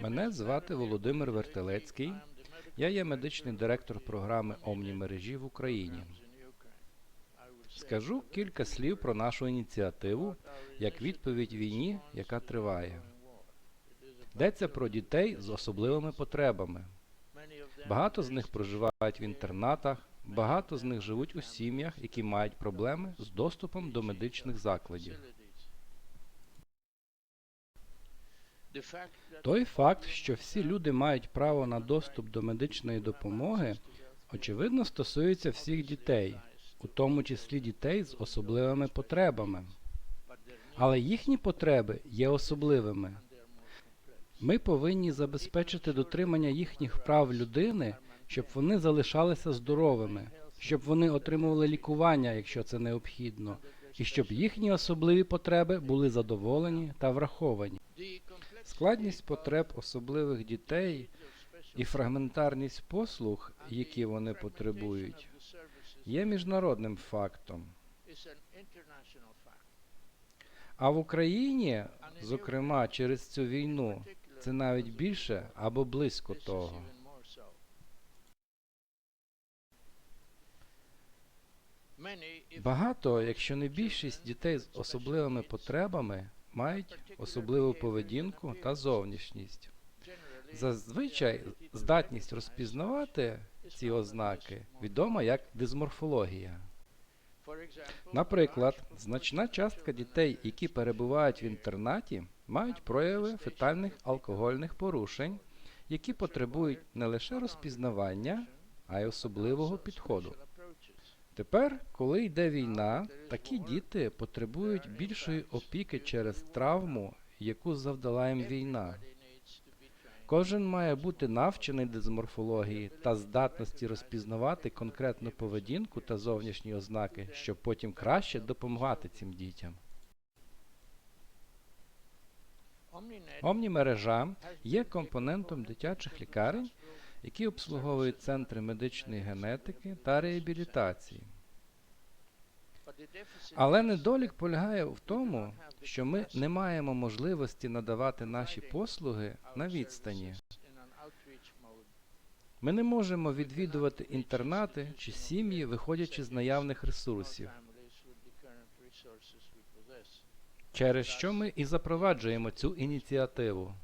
Мене звати Володимир Вертелецький. Я є медичний директор програми Омні-мережі в Україні. Скажу кілька слів про нашу ініціативу як відповідь війні, яка триває. Йдеться про дітей з особливими потребами. Багато з них проживають в інтернатах, багато з них живуть у сім'ях, які мають проблеми з доступом до медичних закладів. Той факт, що всі люди мають право на доступ до медичної допомоги, очевидно стосується всіх дітей, у тому числі дітей з особливими потребами. Але їхні потреби є особливими. Ми повинні забезпечити дотримання їхніх прав людини, щоб вони залишалися здоровими, щоб вони отримували лікування, якщо це необхідно, і щоб їхні особливі потреби були задоволені та враховані. Складність потреб особливих дітей і фрагментарність послуг, які вони потребують, є міжнародним фактом. А в Україні, зокрема через цю війну, це навіть більше або близько того. Багато, якщо не більшість дітей з особливими потребами мають особливу поведінку та зовнішність. Зазвичай здатність розпізнавати ці ознаки відома як дисморфологія. Наприклад, значна частка дітей, які перебувають в інтернаті, мають прояви фетальних алкогольних порушень, які потребують не лише розпізнавання, а й особливого підходу. Тепер, коли йде війна, такі діти потребують більшої опіки через травму, яку завдала їм війна. Кожен має бути навчений дезморфології та здатності розпізнавати конкретну поведінку та зовнішні ознаки, щоб потім краще допомагати цим дітям. Омнімережа є компонентом дитячих лікарень, які обслуговують центри медичної генетики та реабілітації. Але недолік полягає в тому, що ми не маємо можливості надавати наші послуги на відстані. Ми не можемо відвідувати інтернати чи сім'ї, виходячи з наявних ресурсів, через що ми і запроваджуємо цю ініціативу.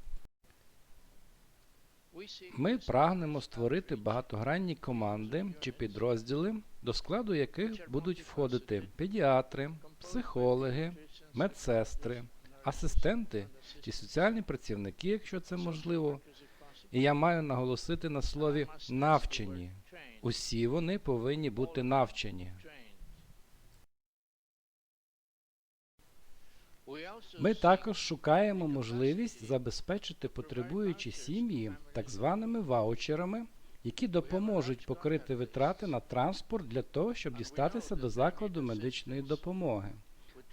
Ми прагнемо створити багатогранні команди чи підрозділи, до складу яких будуть входити педіатри, психологи, медсестри, асистенти чи соціальні працівники, якщо це можливо. І я маю наголосити на слові навчені. Усі вони повинні бути навчені. Ми також шукаємо можливість забезпечити потребуючі сім'ї так званими ваучерами, які допоможуть покрити витрати на транспорт для того, щоб дістатися до закладу медичної допомоги.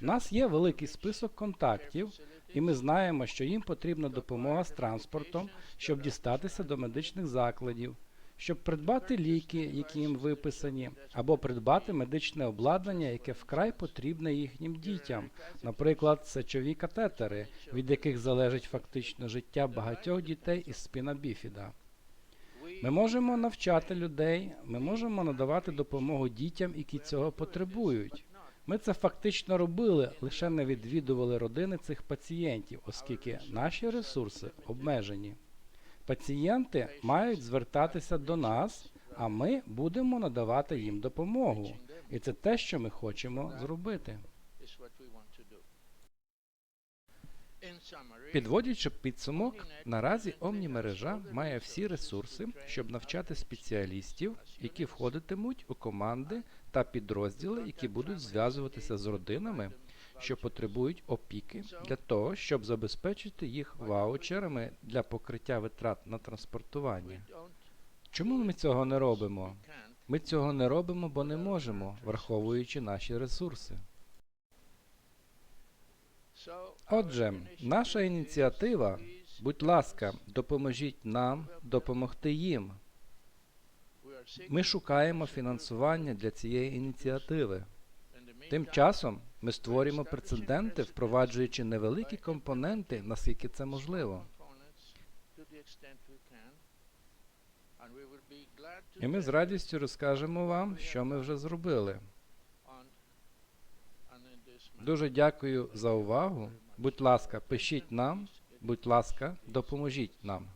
У нас є великий список контактів, і ми знаємо, що їм потрібна допомога з транспортом, щоб дістатися до медичних закладів, щоб придбати ліки, які їм виписані, або придбати медичне обладнання, яке вкрай потрібне їхнім дітям, наприклад, сечові катетери, від яких залежить фактично життя багатьох дітей із спина біфіда. Ми можемо навчати людей, ми можемо надавати допомогу дітям, які цього потребують. Ми це фактично робили, лише не відвідували родини цих пацієнтів, оскільки наші ресурси обмежені. Пацієнти мають звертатися до нас, а ми будемо надавати їм допомогу. І це те, що ми хочемо зробити. Підводячи підсумок, наразі Омнімережа має всі ресурси, щоб навчати спеціалістів, які входитимуть у команди та підрозділи, які будуть зв'язуватися з родинами, що потребують опіки, для того, щоб забезпечити їх ваучерами для покриття витрат на транспортування. Чому ми цього не робимо? Ми цього не робимо, бо не можемо, враховуючи наші ресурси. Отже, наша ініціатива, будь ласка, допоможіть нам допомогти їм. Ми шукаємо фінансування для цієї ініціативи. Тим часом ми створюємо прецеденти, впроваджуючи невеликі компоненти, наскільки це можливо. І ми з радістю розкажемо вам, що ми вже зробили. Дуже дякую за увагу. Будь ласка, пишіть нам, будь ласка, допоможіть нам.